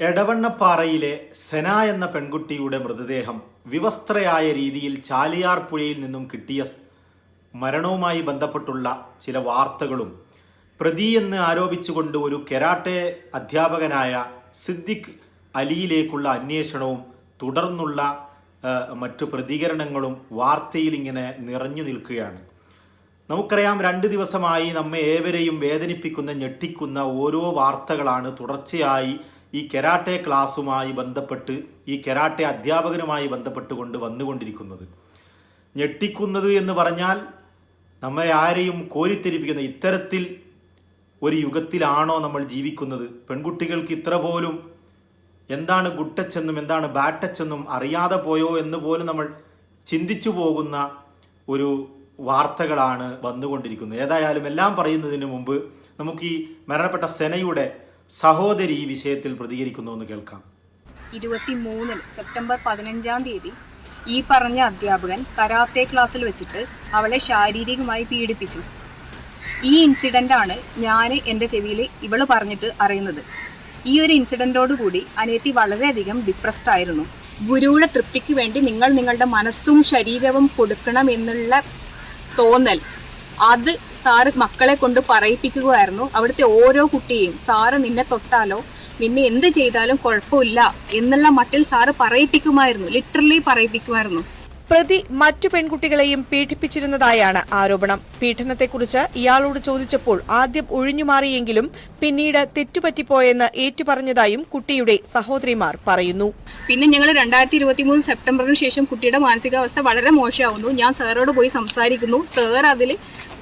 എടവണ്ണപ്പാറയിലെ Senna എന്ന പെൺകുട്ടിയുടെ മൃതദേഹം വിവസ്ത്രയായ രീതിയിൽ ചാലിയാർ പുഴയിൽ നിന്നും കിട്ടിയ മരണവുമായി ബന്ധപ്പെട്ടുള്ള ചില വാർത്തകളും പ്രതി എന്ന് ആരോപിച്ചുകൊണ്ട് ഒരു കെരാട്ടെ അധ്യാപകനായ സിദ്ദിഖ് അലിയിലേക്കുള്ള അന്വേഷണവും തുടർന്നുള്ള മറ്റു പ്രതികരണങ്ങളും വാർത്തയിൽ ഇങ്ങനെ നിറഞ്ഞു നിൽക്കുകയാണ്. നമുക്കറിയാം രണ്ട് ദിവസമായി നമ്മെ ഏവരെയും വേദനിപ്പിക്കുന്ന ഞെട്ടിക്കുന്ന ഓരോ വാർത്തകളാണ് തുടർച്ചയായി ഈ കെരാട്ടെ ക്ലാസ്സുമായി ബന്ധപ്പെട്ട് ഈ കെരാട്ടെ അധ്യാപകനുമായി ബന്ധപ്പെട്ടുകൊണ്ട് വന്നുകൊണ്ടിരിക്കുന്നത്. ഞെട്ടിക്കുന്നത് എന്ന് പറഞ്ഞാൽ നമ്മെ ആരെയും കോരിത്തെരിപ്പിക്കുന്ന ഇത്തരത്തിൽ ഒരു യുഗത്തിലാണോ നമ്മൾ ജീവിക്കുന്നത്? പെൺകുട്ടികൾക്ക് ഇത്ര പോലും എന്താണ് ഗുട്ടച്ചെന്നും എന്താണ് എന്നും അറിയാതെ പോയോ എന്ന് പോലും നമ്മൾ ചിന്തിച്ചു പോകുന്ന ഒരു വാർത്തകളാണ് വന്നുകൊണ്ടിരിക്കുന്നത്. ഏതായാലും എല്ലാം പറയുന്നതിന് മുമ്പ് നമുക്ക് ഈ മരണപ്പെട്ട സെനയുടെ സഹോദരി ഈ വിഷയത്തിൽ പ്രതികരിക്കുന്നു എന്ന് കേൾക്കാം. ഇരുപത്തി മൂന്നിന് സെപ്റ്റംബർ പതിനഞ്ചാം തീയതി ഈ പറഞ്ഞ അധ്യാപകൻ കരാത്തെ ക്ലാസ്സിൽ വെച്ചിട്ട് അവളെ ശാരീരികമായി പീഡിപ്പിച്ചു. ഈ ഇൻസിഡന്റ് ആണ് ഞാൻ എന്റെ ചെവിയിൽ ഇവൾ പറഞ്ഞിട്ട് അറിയുന്നത്. ഈ ഒരു ഇൻസിഡന്റോടുകൂടി അനിയത്തി വളരെയധികം ഡിപ്രസ്ഡ് ആയിരുന്നു. ഗുരുവിടെ തൃപ്തിക്ക് വേണ്ടി നിങ്ങൾ നിങ്ങളുടെ മനസ്സും ശരീരവും കൊടുക്കണം എന്നുള്ള തോന്നൽ അത് സാറ് മക്കളെ കൊണ്ട് പറയിപ്പിക്കുകയായിരുന്നു. അവിടുത്തെ ഓരോ കുട്ടിയെയും സാറ് നിന്നെ തൊട്ടാലോ? നിന്നെ എന്ത് ചെയ്താലും കുഴപ്പമില്ല എന്നുള്ള മട്ടിൽ സാറ് പറയിപ്പിക്കുമായിരുന്നു. ലിറ്ററലി പറയിപ്പിക്കുമായിരുന്നു. പ്രതി മറ്റു പെൺകുട്ടികളെയും പീഡിപ്പിച്ചിരുന്നതായാണ് ആരോപണം. പീഡനത്തെക്കുറിച്ച് ഇയാളോട് ചോദിച്ചപ്പോൾ ആദ്യം ഒഴിഞ്ഞുമാറിയെങ്കിലും പിന്നീട് തെറ്റുപറ്റിപ്പോയെന്ന് ഏറ്റുപറഞ്ഞതായും കുട്ടിയുടെ സഹോദരിമാർ പറയുന്നു. പിന്നെ ഞങ്ങൾ രണ്ടായിരത്തി ഇരുപത്തി മൂന്ന് സെപ്റ്റംബറിന് ശേഷം കുട്ടിയുടെ മാനസികാവസ്ഥ വളരെ മോശമാവുന്നു. ഞാൻ സാറോട് പോയി സംസാരിക്കുന്നു. സാർ അതിൽ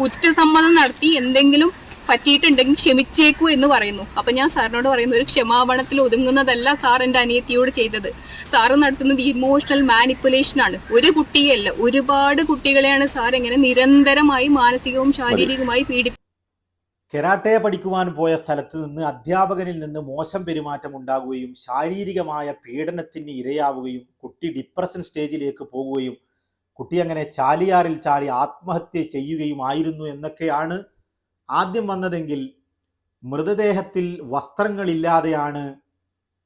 കുറ്റസമ്മതം നടത്തി എന്തെങ്കിലും പറ്റിയിട്ടുണ്ടെങ്കിൽ ക്ഷമിച്ചേക്കൂ എന്ന് പറയുന്നു. അപ്പൊ ഞാൻ സാറിനോട് പറയുന്നു ഒരു ക്ഷമാപണത്തിൽ ഒതുങ്ങുന്നതല്ല സാർ എന്റെ അനിയത്തിയോട് ചെയ്തത്. സാറ് നടത്തുന്നത് ഇമോഷണൽ മാനിപ്പുലേഷൻ ആണ്. ഒരു കുട്ടിയല്ല ഒരുപാട് കുട്ടികളെയാണ് സാർ ഇങ്ങനെ നിരന്തരമായി മാനസികവും ശാരീരികവുമായി പീഡിപ്പിക്കുന്നത് കെരാട്ടെ പഠിക്കുവാൻ പോയ സ്ഥലത്ത് നിന്ന് അധ്യാപകനിൽ നിന്ന് മോശം പെരുമാറ്റം ഉണ്ടാകുകയും ശാരീരികമായ പീഡനത്തിന് ഇരയാവുകയും കുട്ടി ഡിപ്രഷൻ സ്റ്റേജിലേക്ക് പോകുകയും കുട്ടി അങ്ങനെ ചാലിയാറിൽ ചാടി ആത്മഹത്യ ചെയ്യുകയും ആയിരുന്നു എന്നൊക്കെയാണ് ആദ്യം വന്നതെങ്കിൽ മൃതദേഹത്തിൽ വസ്ത്രങ്ങളില്ലാതെയാണ്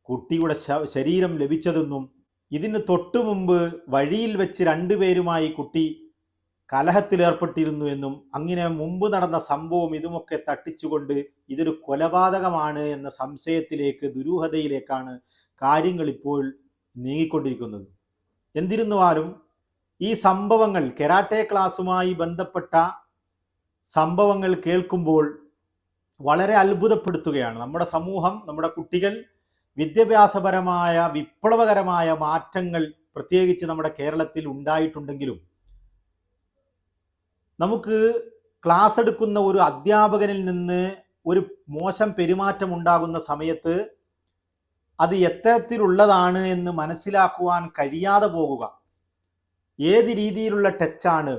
കുട്ടിയുടെ ശരീരം ലഭിച്ചതെന്നും ഇതിന് തൊട്ടു മുമ്പ് വഴിയിൽ വെച്ച് രണ്ടുപേരുമായി കുട്ടി കലഹത്തിലേർപ്പെട്ടിരുന്നു എന്നും അങ്ങനെ മുമ്പ് നടന്ന സംഭവം ഇതുമൊക്കെ തട്ടിച്ചുകൊണ്ട് ഇതൊരു കൊലപാതകമാണ് എന്ന സംശയത്തിലേക്ക് ദുരൂഹതയിലേക്കാണ് കാര്യങ്ങൾ ഇപ്പോൾ നീങ്ങിക്കൊണ്ടിരിക്കുന്നത്. എന്തിരുന്നാലും ഈ സംഭവങ്ങൾ കെരാട്ടെ ക്ലാസുമായി ബന്ധപ്പെട്ട സംഭവങ്ങൾ കേൾക്കുമ്പോൾ വളരെ അത്ഭുതപ്പെടുത്തുകയാണ്. നമ്മുടെ സമൂഹം നമ്മുടെ കുട്ടികൾ വിദ്യാഭ്യാസപരമായ വിപ്ലവകരമായ മാറ്റങ്ങൾ പ്രത്യേകിച്ച് നമ്മുടെ കേരളത്തിൽ ഉണ്ടായിട്ടുണ്ടെങ്കിലും നമുക്ക് ക്ലാസ് എടുക്കുന്ന ഒരു അധ്യാപകനിൽ നിന്ന് ഒരു മോശം പെരുമാറ്റം ഉണ്ടാകുന്ന സമയത്ത് അത് എത്തരത്തിലുള്ളതാണ് എന്ന് മനസ്സിലാക്കുവാൻ കഴിയാതെ പോകുക. ഏത് രീതിയിലുള്ള ടച്ചാണ്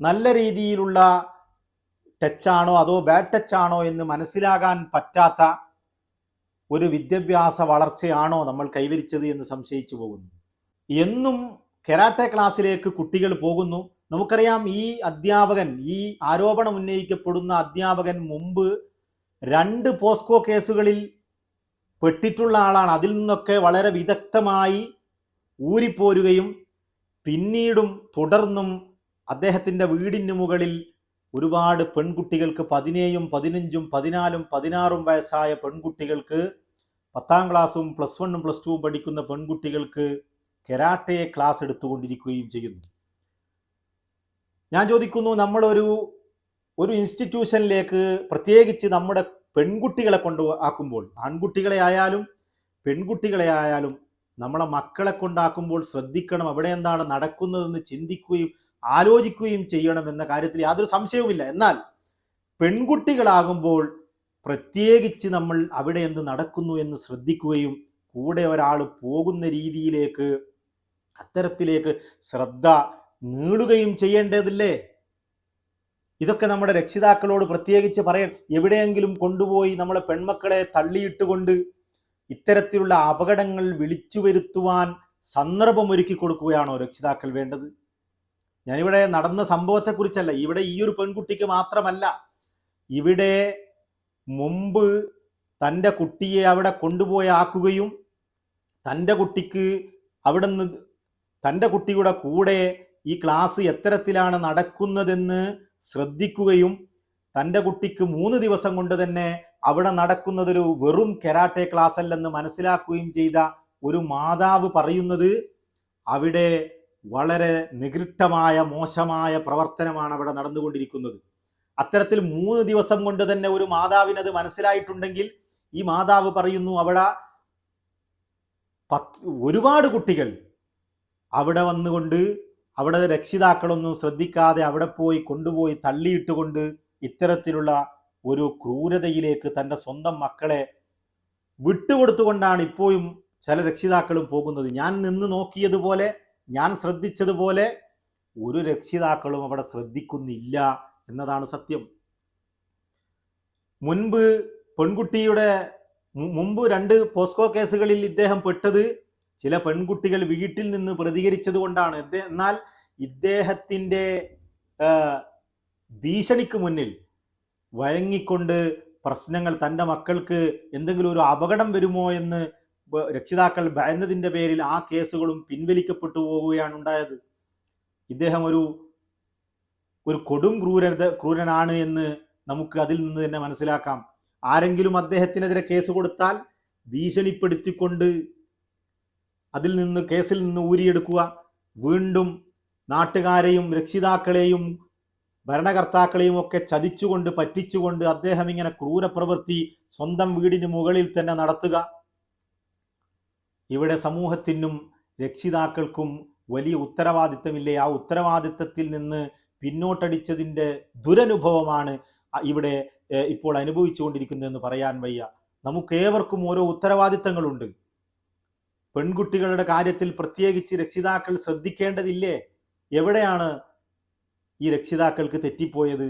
നല്ല രീതിയിലുള്ള ടച്ചാണോ അതോ ബാഡ് ടച്ചാണോ എന്ന് മനസ്സിലാകാൻ പറ്റാത്ത ഒരു വിദ്യാഭ്യാസ വളർച്ചയാണോ നമ്മൾ കൈവരിച്ചത് എന്ന് സംശയിച്ചു പോകുന്നു. എന്നും കെരാട്ടെ ക്ലാസ്സിലേക്ക് കുട്ടികൾ പോകുന്നു. നമുക്കറിയാം ഈ അധ്യാപകൻ ഈ ആരോപണം ഉന്നയിക്കപ്പെടുന്ന അധ്യാപകൻ മുമ്പ് രണ്ട് പോസ്കോ കേസുകളിൽ പെട്ടിട്ടുള്ള ആളാണ്. അതിൽ നിന്നൊക്കെ വളരെ വിദഗ്ധമായി ഊരിപ്പോരുകയും പിന്നീടും തുടർന്നും അദ്ദേഹത്തിന്റെ വീടിന് മുകളിൽ ഒരുപാട് പെൺകുട്ടികൾക്ക് പതിനേഴും പതിനഞ്ചും പതിനാലും പതിനാറും വയസ്സായ പെൺകുട്ടികൾക്ക് പത്താം ക്ലാസ്സും പ്ലസ് വണ്ണും പ്ലസ് ടുവും പഠിക്കുന്ന പെൺകുട്ടികൾക്ക് കെരാട്ടയെ ക്ലാസ് എടുത്തുകൊണ്ടിരിക്കുകയും ചെയ്യുന്നു. ഞാൻ ചോദിക്കുന്നു നമ്മളൊരു ഒരു ഇൻസ്റ്റിറ്റ്യൂഷനിലേക്ക് പ്രത്യേകിച്ച് നമ്മുടെ പെൺകുട്ടികളെ കൊണ്ട് ആക്കുമ്പോൾ ആൺകുട്ടികളെ ആയാലും പെൺകുട്ടികളെ ആയാലും നമ്മളെ മക്കളെ കൊണ്ടാക്കുമ്പോൾ ശ്രദ്ധിക്കണം അവിടെ എന്താണ് നടക്കുന്നതെന്ന് ചിന്തിക്കുകയും ആലോചിക്കുകയും ചെയ്യണമെന്ന കാര്യത്തിൽ യാതൊരു സംശയവുമില്ല. എന്നാൽ പെൺകുട്ടികളാകുമ്പോൾ പ്രത്യേകിച്ച് നമ്മൾ അവിടെ എന്ത് നടക്കുന്നു എന്ന് ശ്രദ്ധിക്കുകയും കൂടെ ഒരാൾ പോകുന്ന രീതിയിലേക്ക് അത്തരത്തിലേക്ക് ശ്രദ്ധ നീളുകയും ചെയ്യേണ്ടതില്ലേ? ഇതൊക്കെ നമ്മുടെ രക്ഷിതാക്കളോട് പ്രത്യേകിച്ച് പറയാൻ എവിടെയെങ്കിലും കൊണ്ടുപോയി നമ്മളെ പെൺമക്കളെ തള്ളിയിട്ടുകൊണ്ട് ഇത്തരത്തിലുള്ള അപകടങ്ങൾ വിളിച്ചു വരുത്തുവാൻ സന്ദർഭമൊരുക്കി കൊടുക്കുകയാണോ രക്ഷിതാക്കൾ വേണ്ടത്? ഞാനിവിടെ നടന്ന സംഭവത്തെക്കുറിച്ചല്ല. ഇവിടെ ഈ ഒരു പെൺകുട്ടിക്ക് മാത്രമല്ല ഇവിടെ മുമ്പ് തന്റെ കുട്ടിയെ അവിടെ കൊണ്ടുപോയി ആക്കുകയും തന്റെ കുട്ടിക്ക് അവിടെ നിന്ന് തന്റെ കുട്ടിയുടെ കൂടെ ഈ ക്ലാസ് എത്തരത്തിലാണ് നടക്കുന്നതെന്ന് ശ്രദ്ധിക്കുകയും തന്റെ കുട്ടിക്ക് മൂന്ന് ദിവസം കൊണ്ട് തന്നെ അവിടെ നടക്കുന്നതൊരു വെറും കെരാട്ടെ ക്ലാസ് അല്ലെന്ന് മനസ്സിലാക്കുകയും ചെയ്ത ഒരു മാതാവ് പറയുന്നത് അവിടെ വളരെ നികൃഷ്ടമായ മോശമായ പ്രവർത്തനമാണ് അവിടെ നടന്നുകൊണ്ടിരിക്കുന്നത്. അത്തരത്തിൽ മൂന്ന് ദിവസം കൊണ്ട് തന്നെ ഒരു മാതാവിനത് മനസ്സിലായിട്ടുണ്ടെങ്കിൽ ഈ മാതാവ് പറയുന്നു അവിടെ പത്ത് ഒരുപാട് കുട്ടികൾ അവിടെ വന്നുകൊണ്ട് അവിടെ രക്ഷിതാക്കളൊന്നും ശ്രദ്ധിക്കാതെ അവിടെ പോയി കൊണ്ടുപോയി തള്ളിയിട്ടുകൊണ്ട് ഇത്തരത്തിലുള്ള ഒരു ക്രൂരതയിലേക്ക് തന്റെ സ്വന്തം മക്കളെ വിട്ടുകൊടുത്തുകൊണ്ടാണ് ഇപ്പോഴും ചില രക്ഷിതാക്കളും പോകുന്നത്. ഞാൻ നിന്ന് നോക്കിയതുപോലെ ഞാൻ ശ്രദ്ധിച്ചതുപോലെ ഒരു രക്ഷിതാക്കളും അവിടെ ശ്രദ്ധിക്കുന്നില്ല എന്നതാണ് സത്യം. മുൻപ് പെൺകുട്ടിയുടെ മുമ്പ് രണ്ട് പോസ്കോ കേസുകളിൽ ഇദ്ദേഹം പെട്ടത് ചില പെൺകുട്ടികൾ വീട്ടിൽ നിന്ന് പ്രതികരിച്ചത് കൊണ്ടാണ്. എന്നാൽ ഇദ്ദേഹത്തിന്റെ ഭീഷണിക്ക് മുന്നിൽ വഴങ്ങിക്കൊണ്ട് പ്രശ്നങ്ങൾ തന്റെ മക്കൾക്ക് എന്തെങ്കിലും ഒരു അപകടം വരുമോ എന്ന് രക്ഷിതാക്കൾ ഭയന്നതിന്റെ പേരിൽ ആ കേസുകളും പിൻവലിക്കപ്പെട്ടു പോവുകയാണ് ഉണ്ടായത്. ഇദ്ദേഹം ഒരു ഒരു കൊടും ക്രൂരത ക്രൂരനാണ് എന്ന് നമുക്ക് അതിൽ നിന്ന് തന്നെ മനസ്സിലാക്കാം. ആരെങ്കിലും അദ്ദേഹത്തിനെതിരെ കേസ് കൊടുത്താൽ ഭീഷണിപ്പെടുത്തിക്കൊണ്ട് അതിൽ നിന്ന് കേസിൽ നിന്ന് ഊരിയെടുക്കുക. വീണ്ടും നാട്ടുകാരെയും രക്ഷിതാക്കളെയും ഭരണകർത്താക്കളെയും ഒക്കെ ചതിച്ചുകൊണ്ട് പറ്റിച്ചുകൊണ്ട് അദ്ദേഹം ഇങ്ങനെ ക്രൂരപ്രവൃത്തി സ്വന്തം വീടിന് മുകളിൽ തന്നെ നടത്തുക. ഇവിടെ സമൂഹത്തിനും രക്ഷിതാക്കൾക്കും വലിയ ഉത്തരവാദിത്തമില്ലേ? ആ ഉത്തരവാദിത്തത്തിൽ നിന്ന് പിന്നോട്ടടിച്ചതിന്റെ ദുരനുഭവമാണ് ഇവിടെ ഇപ്പോൾ അനുഭവിച്ചുകൊണ്ടിരിക്കുന്നതെന്ന് പറയാൻ വയ്യ. നമുക്കേവർക്കും ഓരോ ഉത്തരവാദിത്തങ്ങളുണ്ട്. പെൺകുട്ടികളുടെ കാര്യത്തിൽ പ്രത്യേകിച്ച് രക്ഷിതാക്കൾ ശ്രദ്ധിക്കേണ്ടതില്ലേ? എവിടെയാണ് ഈ രക്ഷിതാക്കൾക്ക് തെറ്റിപ്പോയത്?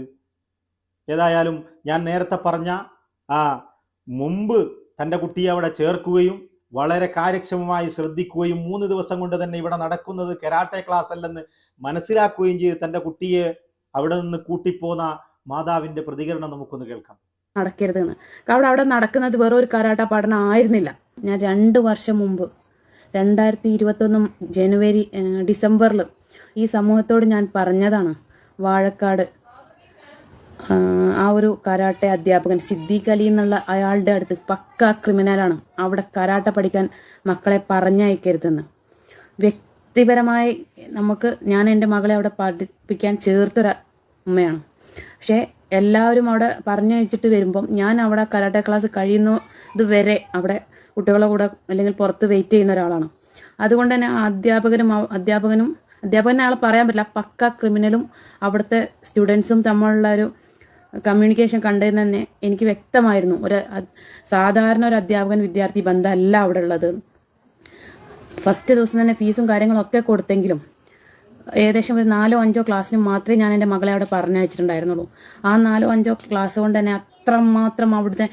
ഏതായാലും ഞാൻ നേരത്തെ പറഞ്ഞ ആ മുമ്പ് തന്റെ കുട്ടിയെ അവിടെ ചേർക്കുകയും വളരെ കാര്യക്ഷമമായി ശ്രദ്ധിക്കുകയും മൂന്ന് ദിവസം കൊണ്ട് തന്നെ ഇവിടെ നടക്കുന്നത് കരാട്ടെ ക്ലാസ് അല്ലെന്ന് മനസ്സിലാക്കുകയും ചെയ്ത് തന്റെ കുട്ടിയെ അവിടെ നിന്ന് കൂട്ടിപ്പോന്ന മാതാവിന്റെ പ്രതികരണം നമുക്കൊന്ന് കേൾക്കാം. നടക്കരുതെന്ന്. അവിടെ അവിടെ നടക്കുന്നത് വേറെ ഒരു കരാട്ട പഠനം ആയിരുന്നില്ല. ഞാൻ രണ്ട് വർഷം മുമ്പ് രണ്ടായിരത്തി ഇരുപത്തൊന്ന് ജനുവരി ഡിസംബറിൽ ഈ സമൂഹത്തോട് ഞാൻ പറഞ്ഞതാണ്. വാഴക്കാട് ആ, ഒരു കരാട്ടെ അധ്യാപകൻ സിദ്ദീഖ് അലി എന്നുള്ള അയാളുടെ അടുത്ത് പക്ക ക്രിമിനലാണ്. അവിടെ കരാട്ട പഠിക്കാൻ മക്കളെ പറഞ്ഞയക്കരുതെന്ന്. വ്യക്തിപരമായി നമുക്ക് ഞാൻ എന്റെ മകളെ അവിടെ പഠിപ്പിക്കാൻ ചേർത്തൊരു ഉമ്മയാണ്. പക്ഷേ എല്ലാവരും അവിടെ പറഞ്ഞു വെച്ചിട്ട് വരുമ്പം ഞാൻ അവിടെ കരാട്ടെ ക്ലാസ് കഴിയുന്നത് വരെ അവിടെ കുട്ടികളെ കൂടെ അല്ലെങ്കിൽ പുറത്ത് വെയിറ്റ് ചെയ്യുന്ന ഒരാളാണ്. അതുകൊണ്ട് തന്നെ അധ്യാപകനും അധ്യാപകനും അധ്യാപകനെ ആളെ പറയാൻ പറ്റില്ല. പക്ക ക്രിമിനലും അവിടുത്തെ സ്റ്റുഡൻസും തമ്മിലുള്ള ഒരു കമ്മ്യൂണിക്കേഷൻ കണ്ടതിന് തന്നെ എനിക്ക് വ്യക്തമായിരുന്നു. ഒരു സാധാരണ ഒരു അധ്യാപകൻ വിദ്യാർത്ഥി ബന്ധമല്ല അവിടെ ഉള്ളത് ഫസ്റ്റ് ദിവസം തന്നെ ഫീസും കാര്യങ്ങളും ഒക്കെ കൊടുത്തെങ്കിലും ഏകദേശം ഒരു നാലോ അഞ്ചോ ക്ലാസ്സിന് മാത്രമേ ഞാൻ എന്റെ മകളെ അവിടെ പറഞ്ഞയച്ചിട്ടുണ്ടായിരുന്നുള്ളൂ. ആ നാലോ അഞ്ചോ ക്ലാസ് കൊണ്ട് തന്നെ അത്രമാത്രം അവിടുത്തെ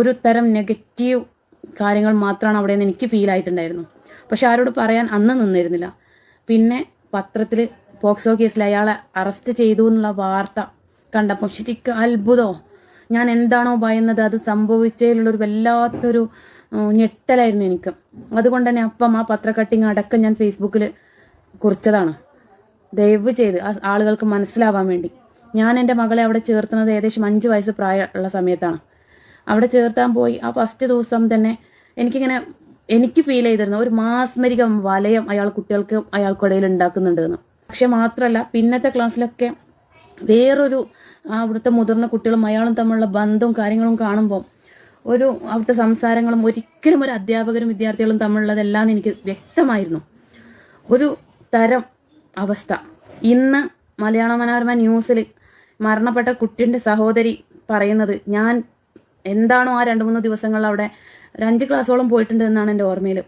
ഒരു തരം നെഗറ്റീവ് കാര്യങ്ങൾ മാത്രമാണ് അവിടെ നിന്ന് എനിക്ക് ഫീൽ ആയിട്ടുണ്ടായിരുന്നു. പക്ഷെ ആരോട് പറയാൻ അന്ന് നിന്നിരുന്നില്ല. പിന്നെ പത്രത്തിൽ പോക്സോ കേസിൽ അയാളെ അറസ്റ്റ് ചെയ്തു എന്നുള്ള വാർത്ത കണ്ടപ്പം ശരിക്കും അത്ഭുതമോ ഞാൻ എന്താണോ ഭയന്നത് അത് സംഭവിച്ചതിലുള്ളൊരു വല്ലാത്തൊരു ഞെട്ടലായിരുന്നു എനിക്ക്. അതുകൊണ്ട് തന്നെ അപ്പം ആ പത്ര കട്ടിങ് അടക്കം ഞാൻ ഫേസ്ബുക്കിൽ കുറിച്ചതാണ്. ദയവ് ചെയ്ത് ആളുകൾക്ക് മനസ്സിലാവാൻ വേണ്ടി. ഞാൻ എന്റെ മകളെ അവിടെ ചേർത്തുന്നത് ഏകദേശം അഞ്ച് വയസ്സ് പ്രായമുള്ള സമയത്താണ്. അവിടെ ചേർത്താൻ പോയി. ആ ഫസ്റ്റ് ദിവസം തന്നെ എനിക്കിങ്ങനെ എനിക്ക് ഫീൽ ചെയ്തിരുന്നു ഒരു മാസ്മരിക വലയം അയാൾ കുട്ടികൾക്ക് അയാൾക്കിടയിൽ ഉണ്ടാക്കുന്നുണ്ടെന്ന്. പക്ഷെ മാത്രമല്ല പിന്നത്തെ ക്ലാസ്സിലൊക്കെ വേറൊരു അവിടുത്തെ മുതിർന്ന കുട്ടികളും അയാളും തമ്മിലുള്ള ബന്ധവും കാര്യങ്ങളും കാണുമ്പോൾ ഒരു അവിടുത്തെ സംസാരങ്ങളും ഒരിക്കലും ഒരു അധ്യാപകരും വിദ്യാർത്ഥികളും തമ്മിലുള്ളതെല്ലാം എനിക്ക് വ്യക്തമായിരുന്നു. ഒരു തരം അവസ്ഥ. ഇന്ന് മലയാള മനോരമ ന്യൂസിൽ മരണപ്പെട്ട കുട്ടിന്റെ സഹോദരി പറയുന്നത് ഞാൻ എന്താണോ ആ രണ്ട് മൂന്ന് ദിവസങ്ങളിൽ അവിടെ ഒരു അഞ്ച് ക്ലാസ്സോളം പോയിട്ടുണ്ട് എന്നാണ് എന്റെ ഓർമ്മയിൽ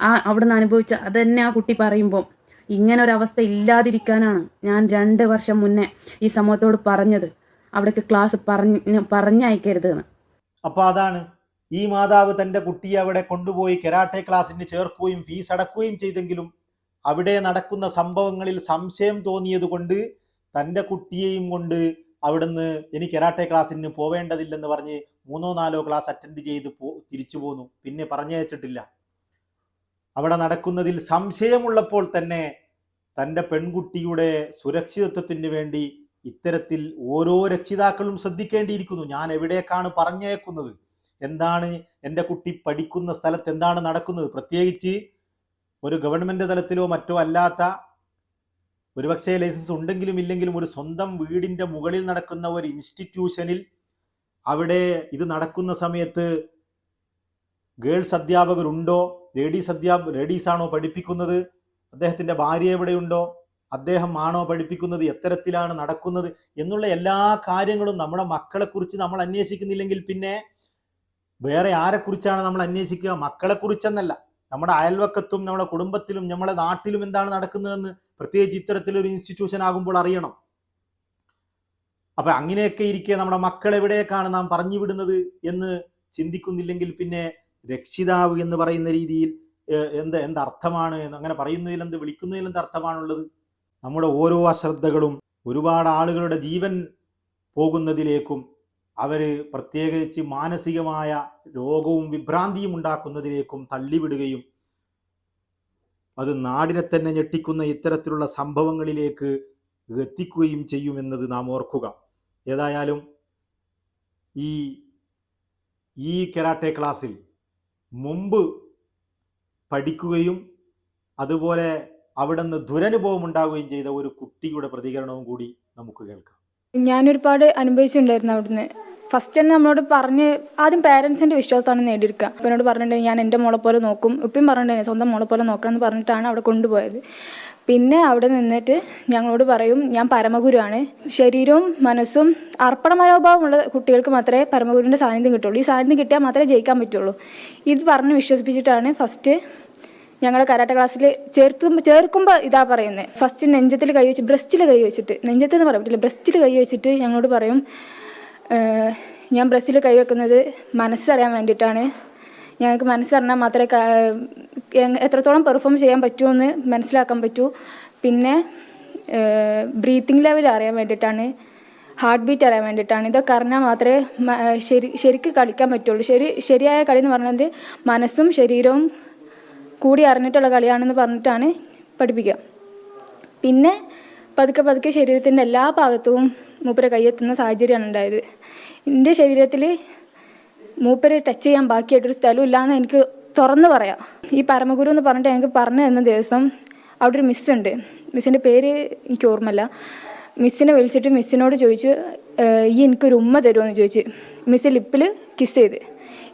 ആ അവിടെ നിന്ന് അനുഭവിച്ച അത് തന്നെ ആ കുട്ടി പറയുമ്പോൾ ഇങ്ങനെ ഒരു അവസ്ഥ ഇല്ലാതിരിക്കാനാണ് ഞാൻ രണ്ട് വർഷം മുന്നേ ഈ സമൂഹത്തോട് പറഞ്ഞത്. അവിടേക്ക് ക്ലാസ് പറഞ്ഞ് പറഞ്ഞയക്കരുത് എന്ന്. അപ്പോൾ അതാണ്. ഈ മാതാവ് തന്റെ കുട്ടിയെ അവിടെ കൊണ്ടുപോയി കരാട്ടെ ക്ലാസ്സിന് ചേർക്കുകയും ഫീസ് അടക്കുകയും ചെയ്തെങ്കിലും അവിടെ നടക്കുന്ന സംഭവങ്ങളിൽ സംശയം തോന്നിയത് കൊണ്ട് തന്റെ കുട്ടിയെയും കൊണ്ട് അവിടുന്ന് ഇനി കരാട്ടെ ക്ലാസ്സിന് പോവേണ്ടതില്ലെന്ന് പറഞ്ഞ് മൂന്നോ നാലോ ക്ലാസ് അറ്റൻഡ് ചെയ്ത് പോ തിരിച്ചു പോന്നു. പിന്നെ പറഞ്ഞയച്ചിട്ടില്ല. അവിടെ നടക്കുന്നതിൽ സംശയമുള്ളപ്പോൾ തന്നെ തന്റെ പെൺകുട്ടിയുടെ സുരക്ഷിതത്വത്തിന് വേണ്ടി ഇത്തരത്തിൽ ഓരോ രക്ഷിതാക്കളും ശ്രദ്ധിക്കേണ്ടിയിരിക്കുന്നു. ഞാൻ എവിടേക്കാണ് പറഞ്ഞേക്കുന്നത്? എന്താണ് എന്റെ കുട്ടി പഠിക്കുന്ന സ്ഥലത്ത് എന്താണ് നടക്കുന്നത്? പ്രത്യേകിച്ച് ഒരു ഗവൺമെന്റ് തലത്തിലോ മറ്റോ അല്ലാത്ത ഒരുപക്ഷെ ലൈസൻസ് ഉണ്ടെങ്കിലും ഇല്ലെങ്കിലും ഒരു സ്വന്തം വീടിന്റെ മുകളിൽ നടക്കുന്ന ഒരു ഇൻസ്റ്റിറ്റ്യൂഷനിൽ അവിടെ ഇത് നടക്കുന്ന സമയത്ത് ഗേൾസ് അധ്യാപകരുണ്ടോ? ലേഡീസ് അധ്യാപ ലേഡീസ് ആണോ പഠിപ്പിക്കുന്നത്? അദ്ദേഹത്തിന്റെ ഭാര്യ എവിടെയുണ്ടോ? അദ്ദേഹം ആണോ പഠിപ്പിക്കുന്നത്? എത്തരത്തിലാണ് നടക്കുന്നത്? എന്നുള്ള എല്ലാ കാര്യങ്ങളും നമ്മുടെ മക്കളെക്കുറിച്ച് നമ്മൾ അന്വേഷിക്കുന്നില്ലെങ്കിൽ പിന്നെ വേറെ ആരെക്കുറിച്ചാണ് നമ്മൾ അന്വേഷിക്കുക? മക്കളെക്കുറിച്ചെന്നല്ല. നമ്മുടെ അയൽവക്കത്തും നമ്മുടെ കുടുംബത്തിലും നമ്മുടെ നാട്ടിലും എന്താണ് നടക്കുന്നതെന്ന് പ്രത്യേകിച്ച് ഇത്തരത്തിലൊരു ഇൻസ്റ്റിറ്റ്യൂഷൻ ആകുമ്പോൾ അറിയണം. അപ്പൊ അങ്ങനെയൊക്കെ ഇരിക്കെ നമ്മുടെ മക്കൾ എവിടേക്കാണ് നാം പറഞ്ഞു വിടുന്നത് എന്ന് ചിന്തിക്കുന്നില്ലെങ്കിൽ പിന്നെ രക്ഷിതാവ് എന്ന് പറയുന്ന രീതിയിൽ എന്ത് എന്തർത്ഥമാണ് അങ്ങനെ പറയുന്നതിൽ എന്ത് വിളിക്കുന്നതിൽ എന്ത് അർത്ഥമാണുള്ളത്? നമ്മുടെ ഓരോ അശ്രദ്ധകളും ഒരുപാട് ആളുകളുടെ ജീവൻ പോകുന്നതിലേക്കും അവർ പ്രത്യേകിച്ച് മാനസികമായ രോഗവും വിഭ്രാന്തിയും ഉണ്ടാക്കുന്നതിലേക്കും തള്ളിവിടുകയും അത് നാടിനെ തന്നെ ഞെട്ടിക്കുന്ന ഇത്തരത്തിലുള്ള സംഭവങ്ങളിലേക്ക് എത്തിക്കുകയും ചെയ്യുമെന്നത് നാം ഓർക്കുക. ഏതായാലും ഈ ഈ കരാട്ടെ ക്ലാസ്സിൽ മുമ്പ് പഠിക്കുകയും അതുപോലെ അവിടെ നിന്ന് ദുരനുഭവം ഉണ്ടാവുകയും ചെയ്ത ഒരു കുട്ടിയുടെ പ്രതികരണവും കൂടി നമുക്ക് കേൾക്കാം. ഞാൻ ഒരുപാട് അനുഭവിച്ചിട്ടുണ്ടായിരുന്നു അവിടുന്ന്. ഫസ്റ്റ് തന്നെ നമ്മളോട് പറഞ്ഞ് ആദ്യം പാരൻസിന്റെ വിശ്വാസമാണ് നേടിയെടുക്കുക. അപ്പനോട് പറഞ്ഞിട്ടുണ്ടെങ്കിൽ ഞാൻ എന്റെ മോളെ പോലെ നോക്കും. ഉപ്പയും പറഞ്ഞിട്ടുണ്ടെങ്കിൽ സ്വന്തം മോളെ പോലെ നോക്കണം എന്ന് പറഞ്ഞിട്ടാണ് അവിടെ കൊണ്ടുപോയത്. പിന്നെ അവിടെ നിന്നിട്ട് ഞങ്ങളോട് പറയും ഞാൻ പരമഗുരുവാണ്. ശരീരവും മനസ്സും അർപ്പണ മനോഭാവമുള്ള കുട്ടികൾക്ക് മാത്രമേ പരമഗുരുവിന്റെ സാന്നിധ്യം കിട്ടുള്ളൂ. ഈ സാന്നിധ്യം കിട്ടിയാൽ മാത്രമേ ജയിക്കാൻ പറ്റുള്ളൂ. ഇത് പറഞ്ഞ് വിശ്വസിപ്പിച്ചിട്ടാണ് ഫസ്റ്റ് ഞങ്ങളുടെ കരാട്ട ക്ലാസ്സിൽ ചേർക്കുമ്പോൾ ചേർക്കുമ്പോൾ ഇതാ പറയുന്നത് ഫസ്റ്റ് നെഞ്ചത്തിൽ കൈ വെച്ച് ബ്രസ്റ്റിൽ കൈ വെച്ചിട്ട് നെഞ്ചത്ത് എന്ന് പറയാൻ പറ്റില്ല ബ്രസ്റ്റിൽ കൈ വെച്ചിട്ട് ഞങ്ങളോട് പറയും "ഏഹ്, ഞാൻ ബ്രസ്റ്റിൽ കൈ വെക്കുന്നത് മനസ്സറിയാൻ വേണ്ടിയിട്ടാണ്. ഞങ്ങൾക്ക് മനസ്സറിഞ്ഞാൽ മാത്രമേ എത്രത്തോളം പെർഫോം ചെയ്യാൻ പറ്റുമെന്ന് മനസ്സിലാക്കാൻ പറ്റൂ. പിന്നെ ബ്രീത്തിങ് ലെവൽ അറിയാൻ വേണ്ടിയിട്ടാണ് ഹാർട്ട് ബീറ്റ് അറിയാൻ വേണ്ടിയിട്ടാണ്. ഇതൊക്കെ അറിഞ്ഞാൽ മാത്രമേ ശരി ശരിക്ക് കളിക്കാൻ പറ്റുള്ളൂ. ശരി ശരിയായ കളി എന്ന് പറഞ്ഞാൽ മനസ്സും ശരീരവും കൂടി അറിഞ്ഞിട്ടുള്ള കളിയാണെന്ന് പറഞ്ഞിട്ടാണ് പഠിപ്പിക്കുക. പിന്നെ പതുക്കെ പതുക്കെ ശരീരത്തിന്റെ എല്ലാ ഭാഗത്തും മൂപ്പരെ കൈയെത്തുന്ന സാഹചര്യമാണ് ഉണ്ടായത്. എന്റെ ശരീരത്തിൽ മൂപ്പര് ടച്ച് ചെയ്യാൻ ബാക്കിയായിട്ടൊരു സ്ഥലം ഇല്ലയെന്ന് എനിക്ക് തുറന്ന് പറയാം. ഈ പരമഗുരു എന്ന് പറഞ്ഞിട്ട് ഞങ്ങൾക്ക് പറഞ്ഞു തന്ന ദിവസം അവിടെ ഒരു മിസ്സുണ്ട് മിസ്സിന്റെ പേര് എനിക്ക് ഓർമ്മല്ല മിസ്സിനെ വിളിച്ചിട്ട് മിസ്സിനോട് ചോദിച്ചു "ഏഹ്, ഈ എനിക്കൊരു ഉമ്മ തരുമോ എന്ന് ചോദിച്ചു. മിസ് ലിപ്പിൽ കിസ് ചെയ്ത്.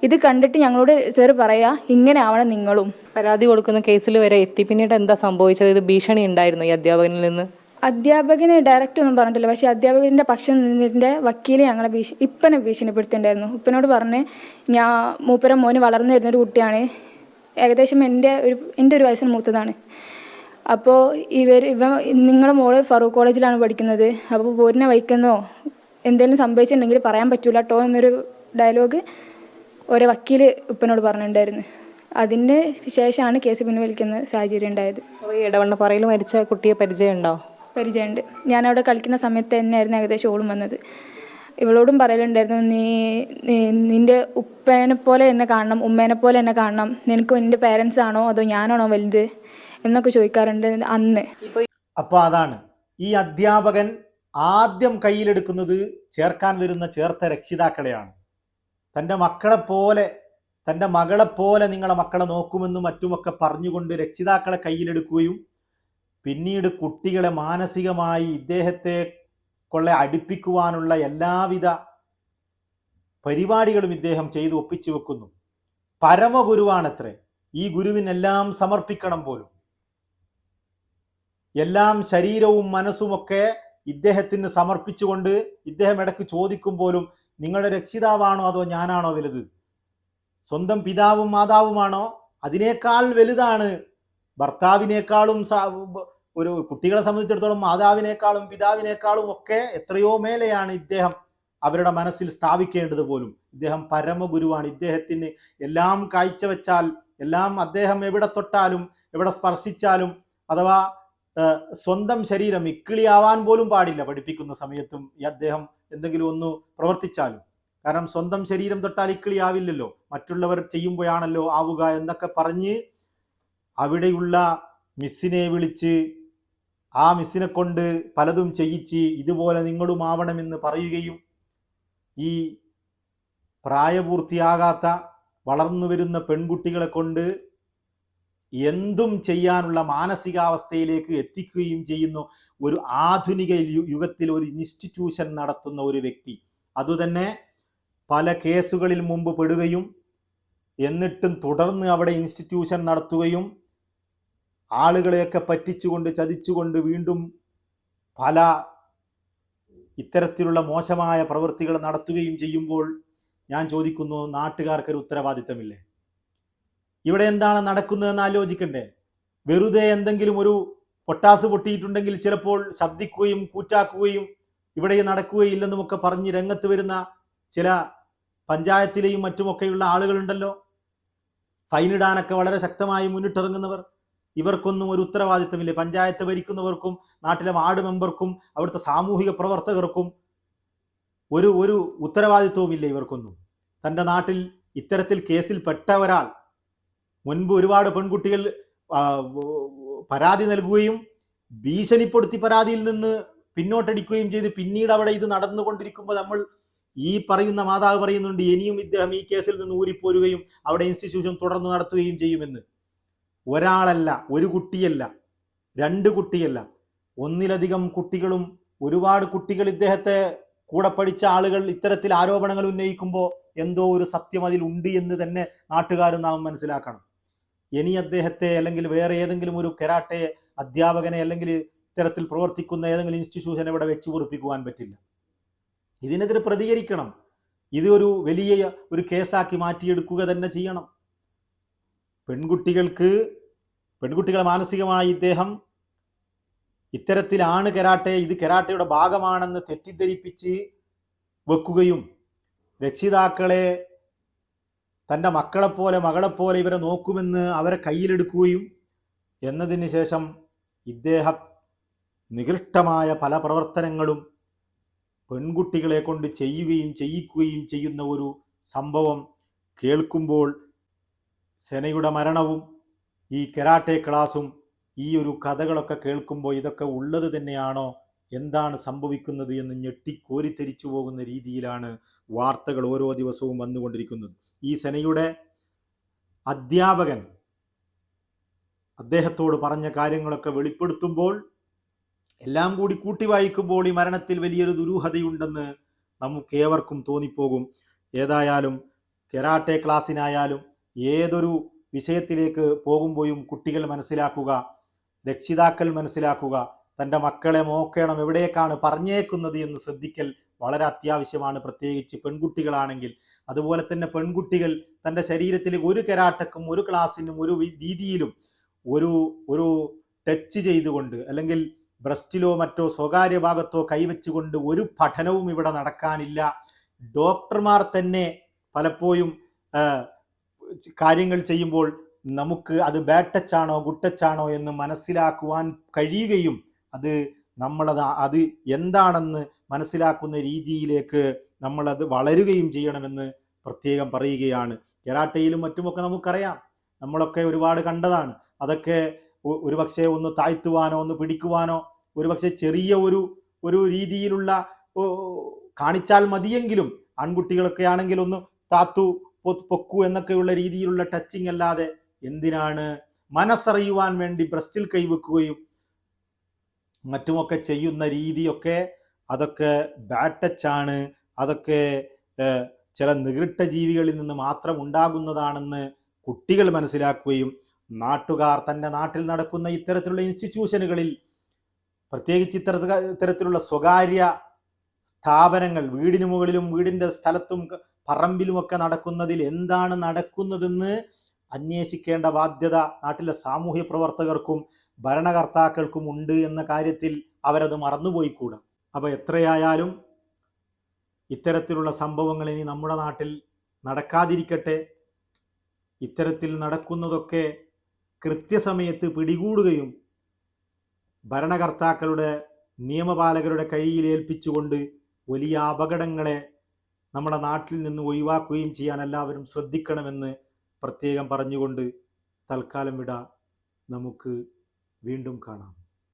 ഇത് കണ്ടിട്ട് ഞങ്ങളോട് സാറ് പറയാ ഇങ്ങനെ ആവണം നിങ്ങളും. പരാതി കൊടുക്കുന്ന കേസിൽ വരെ എത്തി. പിന്നീട് എന്താ സംഭവിച്ചത്? ഇത് ഭീഷണി ഉണ്ടായിരുന്നു ഈ അധ്യാപകനിൽ നിന്ന്? അധ്യാപകന് ഡയറക്റ്റ് ഒന്നും പറഞ്ഞിട്ടില്ല. പക്ഷേ അധ്യാപകന്റെ പക്ഷം നിന്നിന്റെ വക്കീൽ ഞങ്ങളെ ഭീഷണി ഇപ്പനെ ഭീഷണിപ്പെടുത്തിണ്ടായിരുന്നു ഉപ്പനോട് പറഞ്ഞ് ഞാൻ മൂപ്പര മോന് വളർന്നു വരുന്നൊരു കുട്ടിയാണ്. ഏകദേശം എന്റെ ഒരു എന്റെ ഒരു വയസ്സിന് മൂത്തതാണ്. അപ്പോൾ ഇവർ ഇവ നിങ്ങളുടെ മോൾ ഫറൂഖ് കോളേജിലാണ് പഠിക്കുന്നത്. അപ്പോൾ പോരിനെ വഹിക്കുന്നോ? എന്തെങ്കിലും സംഭവിച്ചിട്ടുണ്ടെങ്കിൽ പറയാൻ പറ്റൂല കേട്ടോ എന്നൊരു ഡയലോഗ് ഒരു വക്കീൽ ഉപ്പനോട് പറഞ്ഞിട്ടുണ്ടായിരുന്നു. അതിന് ശേഷമാണ് കേസ് പിൻവലിക്കുന്ന സാഹചര്യം ഉണ്ടായത്. ഇടവണ്ണപ്പാറയിൽ മരിച്ച കുട്ടിയെ പരിചയമുണ്ടോ? പരിചയമുണ്ട്. ഞാനവിടെ കളിക്കുന്ന സമയത്ത് തന്നെയായിരുന്നു ഏകദേശം ഓളും വന്നത്. ഇവളോടും പറയലുണ്ടായിരുന്നു നീ നീ- നിന്റെ ഉപ്പേനെ പോലെ എന്നെ കാണണം ഉമ്മേനെ പോലെ എന്നെ കാണണം. നിനക്ക് നിന്റെ പേരൻസ് ആണോ അതോ ഞാനാണോ വലുത്? എന്നൊക്കെ ചോദിക്കാറുണ്ട് അന്ന്. അപ്പോൾ അതാണ്. ഈ അധ്യാപകൻ ആദ്യം കയ്യിലെടുക്കുന്നത് ചേർക്കാൻ വരുന്ന ചേർത്ത രക്ഷിതാക്കളെയാണ്. തന്റെ മക്കളെ പോലെ തന്റെ മകളെ പോലെ നിങ്ങളെ മക്കളെ നോക്കുമെന്നും മറ്റുമൊക്കെ പറഞ്ഞുകൊണ്ട് രക്ഷിതാക്കളെ കയ്യിലെടുക്കുകയും പിന്നീട് കുട്ടികളെ മാനസികമായി ഇദ്ദേഹത്തെ കൊള്ള അടുപ്പിക്കുവാനുള്ള എല്ലാവിധ പരിപാടികളും ഇദ്ദേഹം ചെയ്തു ഒപ്പിച്ചു വെക്കുന്നു. പരമഗുരുവാണത്രേ. ഈ ഗുരുവിനെല്ലാം സമർപ്പിക്കണം പോലും. എല്ലാം ശരീരവും മനസ്സുമൊക്കെ ഇദ്ദേഹത്തിന് സമർപ്പിച്ചുകൊണ്ട് ഇദ്ദേഹം ഇടയ്ക്ക് ചോദിക്കും പോലും നിങ്ങളുടെ രക്ഷിതാവാണോ അതോ ഞാനാണോ വലുത്? സ്വന്തം പിതാവും മാതാവുമാണോ? അതിനേക്കാൾ വലുതാണ്. ഭർത്താവിനേക്കാളും ഒരു കുട്ടികളെ സംബന്ധിച്ചിടത്തോളം മാതാവിനേക്കാളും പിതാവിനേക്കാളും ഒക്കെ എത്രയോ മേലെയാണ് ഇദ്ദേഹം അവരുടെ മനസ്സിൽ സ്ഥാപിക്കേണ്ടത് പോലും. ഇദ്ദേഹം പരമഗുരുവാണ്. ഇദ്ദേഹത്തിന് എല്ലാം കാഴ്ചവെച്ചാൽ എല്ലാം അദ്ദേഹം എവിടെ തൊട്ടാലും എവിടെ സ്പർശിച്ചാലും അഥവാ സ്വന്തം ശരീരം ഇക്കിളിയാവാൻ പോലും പാടില്ല പഠിപ്പിക്കുന്ന സമയത്തും ഈ അദ്ദേഹം എന്തെങ്കിലും ഒന്ന് പ്രവർത്തിച്ചാലും. കാരണം സ്വന്തം ശരീരം തൊട്ടാൽ ഇക്കിളിയാവില്ലല്ലോ. മറ്റുള്ളവർ ചെയ്യുമ്പോഴാണല്ലോ ആവുക എന്നൊക്കെ പറഞ്ഞ് അവിടെയുള്ള മിസ്സിനെ വിളിച്ച് ആ മിസ്സിനെ കൊണ്ട് പലതും ചെയ്യിച്ച് ഇതുപോലെ നിങ്ങളും ആവണമെന്ന് പറയുകയും ഈ പ്രായപൂർത്തിയാകാത്ത വളർന്നു വരുന്ന പെൺകുട്ടികളെ കൊണ്ട് എന്തും ചെയ്യാനുള്ള മാനസികാവസ്ഥയിലേക്ക് എത്തിക്കുകയും ചെയ്യുന്നു. ഒരു ആധുനിക യുഗത്തിൽ ഒരു ഇൻസ്റ്റിറ്റ്യൂഷൻ നടത്തുന്ന ഒരു വ്യക്തി. അതുതന്നെ പല കേസുകളിൽ മുമ്പ് പെടുകയും എന്നിട്ടും തുടർന്ന് അവിടെ ഇൻസ്റ്റിറ്റ്യൂഷൻ നടത്തുകയും ആളുകളെയൊക്കെ പറ്റിച്ചുകൊണ്ട് ചതിച്ചുകൊണ്ട് വീണ്ടും പല ഇത്തരത്തിലുള്ള മോശമായ പ്രവൃത്തികൾ നടത്തുകയും ചെയ്യുമ്പോൾ ഞാൻ ചോദിക്കുന്നു നാട്ടുകാർക്കൊരു ഉത്തരവാദിത്തമില്ലേ? ഇവിടെ എന്താണ് നടക്കുന്നതെന്ന് ആലോചിക്കണ്ടേ? വെറുതെ എന്തെങ്കിലും ഒരു പൊട്ടാസ് പൊട്ടിയിട്ടുണ്ടെങ്കിൽ ചിലപ്പോൾ ശബ്ദിക്കുകയും കൂറ്റാക്കുകയും ഇവിടെ നടക്കുകയില്ലെന്നുമൊക്കെ പറഞ്ഞ് രംഗത്ത് വരുന്ന ചില പഞ്ചായത്തിലെയും മറ്റുമൊക്കെയുള്ള ആളുകളുണ്ടല്ലോ? ഫൈനിടാനൊക്കെ വളരെ ശക്തമായി മുന്നിട്ടിറങ്ങുന്നവർ. ഇവർക്കൊന്നും ഒരു ഉത്തരവാദിത്തമില്ല പഞ്ചായത്ത് ഭരിക്കുന്നവർക്കും നാട്ടിലെ വാർഡ് മെമ്പർക്കും അവിടുത്തെ സാമൂഹിക പ്രവർത്തകർക്കും ഒരു ഒരു ഉത്തരവാദിത്വവുമില്ല ഇവർക്കൊന്നും. തന്റെ നാട്ടിൽ ഇത്തരത്തിൽ കേസിൽ പെട്ട ഒരാൾ മുൻപ് ഒരുപാട് പെൺകുട്ടികൾ പരാതി നൽകുകയും ഭീഷണിപ്പെടുത്തി പരാതിയിൽ നിന്ന് പിന്നോട്ടടിക്കുകയും ചെയ്ത് പിന്നീട് അവിടെ ഇത് നടന്നുകൊണ്ടിരിക്കുമ്പോൾ നമ്മൾ ഈ പറയുന്ന മാതാവ് പറയുന്നുണ്ട് ഇനിയും ഇദ്ദേഹം ഈ കേസിൽ നിന്ന് ഊരിപ്പോരുകയും അവിടെ ഇൻസ്റ്റിറ്റ്യൂഷൻ തുടർന്ന് നടത്തുകയും ചെയ്യുമെന്ന്. ഒരാളല്ല ഒരു കുട്ടിയല്ല രണ്ട് കുട്ടിയല്ല. ഒന്നിലധികം കുട്ടികളും ഒരുപാട് കുട്ടികൾ ഇദ്ദേഹത്തെ കൂടെ പഠിച്ച ആളുകൾ ഇത്തരത്തിൽ ആരോപണങ്ങൾ ഉന്നയിക്കുമ്പോൾ എന്തോ ഒരു സത്യം അതിൽ ഉണ്ട് എന്ന് തന്നെ നാട്ടുകാരും നാം മനസ്സിലാക്കണം. ഇനി അദ്ദേഹത്തെ അല്ലെങ്കിൽ വേറെ ഏതെങ്കിലും ഒരു കരാട്ടെ അധ്യാപകനെ അല്ലെങ്കിൽ ഇത്തരത്തിൽ പ്രവർത്തിക്കുന്ന ഏതെങ്കിലും ഇൻസ്റ്റിറ്റ്യൂഷനെ ഇവിടെ വെച്ച് കുറിപ്പിക്കുവാൻ പറ്റില്ല. ഇതിനെതിരെ പ്രതികരിക്കണം. ഇത് ഒരു വലിയ ഒരു കേസാക്കി മാറ്റിയെടുക്കുക തന്നെ ചെയ്യണം. പെൺകുട്ടികൾക്ക് പെൺകുട്ടികളെ മാനസികമായി ഇദ്ദേഹം ഇത്തരത്തിലാണ് കരാട്ടെ ഇത് കരാട്ടയുടെ ഭാഗമാണെന്ന് തെറ്റിദ്ധരിപ്പിച്ച് വെക്കുകയും രക്ഷിതാക്കളെ തന്റെ മക്കളെപ്പോലെ മകളെപ്പോലെ ഇവരെ നോക്കുമെന്ന് അവരെ കയ്യിലെടുക്കുകയും എന്നതിന് ശേഷം ഇദ്ദേഹം നികൃഷ്ടമായ പല പ്രവർത്തനങ്ങളും പെൺകുട്ടികളെ കൊണ്ട് ചെയ്യുകയും ചെയ്യിക്കുകയും ചെയ്യുന്ന ഒരു സംഭവം കേൾക്കുമ്പോൾ സെനയുടെ മരണവും ഈ കരാട്ടെ ക്ലാസും ഈ ഒരു കഥകളൊക്കെ കേൾക്കുമ്പോൾ ഇതൊക്കെ ഉള്ളത് തന്നെയാണോ? എന്താണ് സംഭവിക്കുന്നത് എന്ന് ഞെട്ടിക്കോരിത്തെരിച്ചു പോകുന്ന രീതിയിലാണ് വാർത്തകൾ ഓരോ ദിവസവും വന്നുകൊണ്ടിരിക്കുന്നത്. ഈ സെനയുടെ അധ്യാപകൻ അദ്ദേഹത്തോട് പറഞ്ഞ കാര്യങ്ങളൊക്കെ വെളിപ്പെടുത്തുമ്പോൾ എല്ലാം കൂടി കൂട്ടി വായിക്കുമ്പോൾ ഈ മരണത്തിൽ വലിയൊരു ദുരൂഹതയുണ്ടെന്ന് നമുക്ക് ഏവർക്കും തോന്നിപ്പോകും. ഏതായാലും കെരാട്ടെ ക്ലാസ്സിനായാലും ഏതൊരു വിഷയത്തിലേക്ക് പോകുമ്പോഴും കുട്ടികൾ മനസ്സിലാക്കുക രക്ഷിതാക്കൾ മനസ്സിലാക്കുക തന്റെ മക്കളെ നോക്കണം എവിടേക്കാണ് പറഞ്ഞേക്കുന്നത് എന്ന് ശ്രദ്ധിക്കൽ വളരെ അത്യാവശ്യമാണ്. പ്രത്യേകിച്ച് പെൺകുട്ടികളാണെങ്കിൽ. അതുപോലെ തന്നെ പെൺകുട്ടികൾ തന്റെ ശരീരത്തിൽ ഒരു കരാട്ടക്കും ഒരു ക്ലാസ്സിനും ഒരു രീതിയിലും ഒരു ഒരു ടച്ച് ചെയ്തുകൊണ്ട് അല്ലെങ്കിൽ ബ്രസ്റ്റിലോ മറ്റോ സ്വകാര്യ ഭാഗത്തോ കൈവച്ചുകൊണ്ട് ഒരു പഠനവും ഇവിടെ നടക്കാനില്ല. ഡോക്ടർമാർ തന്നെ പലപ്പോഴും കാര്യങ്ങൾ ചെയ്യുമ്പോൾ നമുക്ക് അത് ബാഡ് ടച്ചാണോ ഗുഡ് ടച്ച് ആണോ എന്ന് മനസ്സിലാക്കുവാൻ കഴിയുകയും അത് നമ്മളത് അത് എന്താണെന്ന് മനസ്സിലാക്കുന്ന രീതിയിലേക്ക് നമ്മളത് വളരുകയും ചെയ്യണമെന്ന് പ്രത്യേകം പറയുകയാണ്. കെരാട്ടയിലും മറ്റുമൊക്കെ നമുക്കറിയാം. നമ്മളൊക്കെ ഒരുപാട് കണ്ടതാണ്. അതൊക്കെ ഒരു ഒരുപക്ഷെ ഒന്ന് താഴ്ത്തുവാനോ ഒന്ന് പിടിക്കുവാനോ ഒരുപക്ഷെ ചെറിയ ഒരു ഒരു രീതിയിലുള്ള കാണിച്ചാൽ മതിയെങ്കിലും ആൺകുട്ടികളൊക്കെ ആണെങ്കിൽ ഒന്ന് താത്തു പൊക്കു എന്നൊക്കെയുള്ള രീതിയിലുള്ള ടച്ചിങ് അല്ലാതെ എന്തിനാണ് മനസ്സറിയുവാൻ വേണ്ടി ബ്രസ്റ്റിൽ കൈവെക്കുകയും മറ്റുമൊക്കെ ചെയ്യുന്ന രീതിയൊക്കെ അതൊക്കെ ബാഡ് ടച്ചാണ് അതൊക്കെ ചില നികൃട്ട ജീവികളിൽ നിന്ന് മാത്രം ഉണ്ടാകുന്നതാണെന്ന് കുട്ടികൾ മനസ്സിലാക്കുകയും നാട്ടുകാർ തന്റെ നാട്ടിൽ നടക്കുന്ന ഇത്തരത്തിലുള്ള ഇൻസ്റ്റിറ്റ്യൂഷനുകളിൽ പ്രത്യേകിച്ച് ഇത്തര ഇത്തരത്തിലുള്ള സ്വകാര്യ സ്ഥാപനങ്ങൾ വീടിന് മുകളിലും വീടിന്റെ സ്ഥലത്തും പറമ്പിലുമൊക്കെ നടക്കുന്നതിൽ എന്താണ് നടക്കുന്നതെന്ന് അന്വേഷിക്കേണ്ട ബാധ്യത നാട്ടിലെ സാമൂഹ്യ പ്രവർത്തകർക്കും ഭരണകർത്താക്കൾക്കും ഉണ്ട് എന്ന കാര്യത്തിൽ അവരത് മറന്നുപോയിക്കൂടാ. അപ്പോൾ എത്രയായാലും ഇത്തരത്തിലുള്ള സംഭവങ്ങൾ ഇനി നമ്മുടെ നാട്ടിൽ നടക്കാതിരിക്കട്ടെ. ഇത്തരത്തിൽ നടക്കുന്നതൊക്കെ കൃത്യസമയത്ത് പിടികൂടുകയും ഭരണകർത്താക്കളുടെ നിയമപാലകരുടെ കയ്യിൽ ഏൽപ്പിച്ചുകൊണ്ട് വലിയ അപകടങ്ങളെ നമ്മുടെ നാട്ടിൽ നിന്ന് ഒഴിവാക്കുകയും ചെയ്യാൻ എല്ലാവരും ശ്രദ്ധിക്കണമെന്ന് പ്രത്യേകം പറഞ്ഞുകൊണ്ട് തൽക്കാലം വിട നമുക്ക് വീണ്ടും കാണാം.